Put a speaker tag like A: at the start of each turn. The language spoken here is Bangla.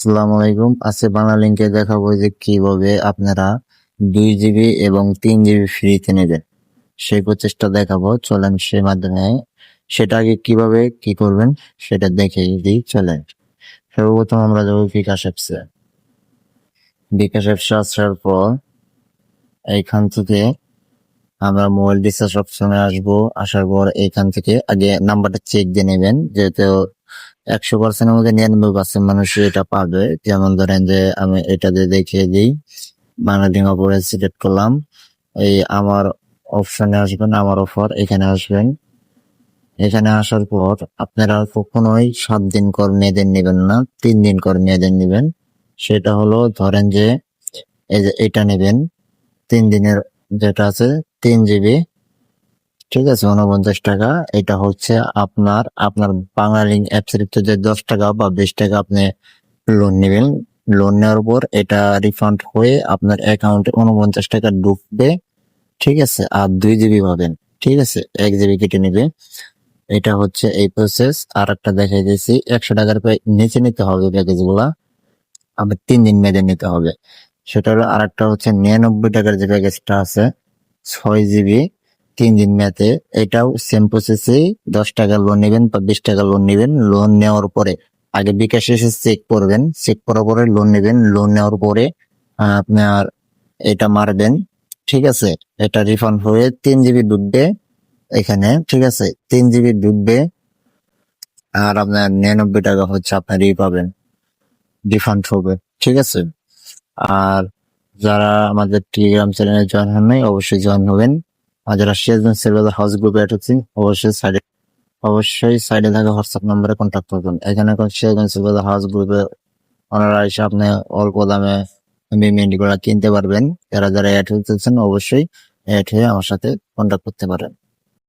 A: আসসালামু আলাইকুম। আজকে বাংলা লিঙ্কে দেখাবো যে কীভাবে আপনারা দুই জিবি এবং তিন জিবি ফ্রিতে নেবেন। সেই প্রচেষ্টা দেখাবো। চলেন সেই মাধ্যমে। সেটা আগে কীভাবে কি করবেন সেটা দেখে দিই চলেন। সর্বপ্রথম আমরা যাব বিকাশ অ্যাপসে বিকাশ অ্যাপসে আসার পর এইখান থেকে আমরা মোবাইল রিচার্জ অপশনে আসব। আসার পর এইখান থেকে আগে নাম্বারটা চেক দিয়ে নেবেন। যেহেতু একশো পার্সেন্টের মধ্যে নিরানব্বই পার্সেন্ট মানুষ এটা পাবে। যেমন ধরেন যে আমি এটা দিয়ে দেখিয়ে দিই। বাংলাদেশ অপরে সিলেক্ট করলাম। এই আমার অপশনে আসবেন, আমার অফার এখানে আসবেন। এখানে আসার পর আপনারা কখনোই সাত দিন কর মেয়েদের নেবেন না, তিন দিন কর মেয়েদের নেবেন। সেটা হলো ধরেন যে এই যে এটা নেবেন, তিন দিনের যেটা আছে, তিন জিবি ঠিক আছে উনপঞ্চাশ টাকা। এটা হচ্ছে আপনার আপনার বাংলা লিঙ্ক অ্যাপস যে দশ টাকা বা বিশ টাকা আপনি লোন নেবেন। লোন নেওয়ার পর এটা রিফান্ড হয়ে আপনার অ্যাকাউন্টে উনপঞ্চাশ টাকা ঢুকবে। ঠিক আছে, আর দুই জিবি পাবেন। ঠিক আছে, এক জিবি কেটে নেবে। এটা হচ্ছে এই প্রসেস আর একটা দেখাই দিয়েছি, একশো টাকার নিচে নিতে হবে প্যাকেজগুলা। আবার তিন দিন মেয়াদে নিতে হবে। সেটা হলো আর একটা হচ্ছে নিরানব্বই টাকার যে প্যাকেজটা আছে, ছয় জিবি তিন দিন মেয়াদে এটাও সেম প্রসেসেই দশ টাকা লোন নেবেন বা বিশ টাকা লোন নেবেন। লোন নেওয়ার পরে আগে বিকাশ এসে চেক করবেন। চেক করার পরে লোন নেবেন। লোন নেওয়ার পরে আপনার এটা মারবেন। ঠিক আছে? এটা রিফান্ড হয়ে তিন জিবি ঢুকবে এখানে। ঠিক আছে? তিন জিবি ঢুকবে আর আপনার নিরানব্বই টাকা হচ্ছে আপনার ই পাবেন। রিফান্ড হবে। ঠিক আছে? আর যারা আমাদের টেলিগ্রাম চ্যানেলে জয়েন হন নাই, অবশ্যই জয়েন হবেন। যারা সিরাজগঞ্জ সেলবাজার হাউস গ্রুপে অ্যাড অবশ্যই সাইডে অবশ্যই সাইডে থাকা হোয়াটসঅ্যাপ নম্বরে কন্ট্যাক্ট করবেন। এখানে এখন সিরাজগঞ্জ সেলবাজার হাউস গ্রুপে ওনারা এসে আপনি অল্প দামে মেমেন্টগুলো কিনতে পারবেন। যারা যারা অ্যাড হতেছেন অবশ্যই অ্যাড হয়ে আমার সাথে কন্ট্যাক্ট করতে পারেন।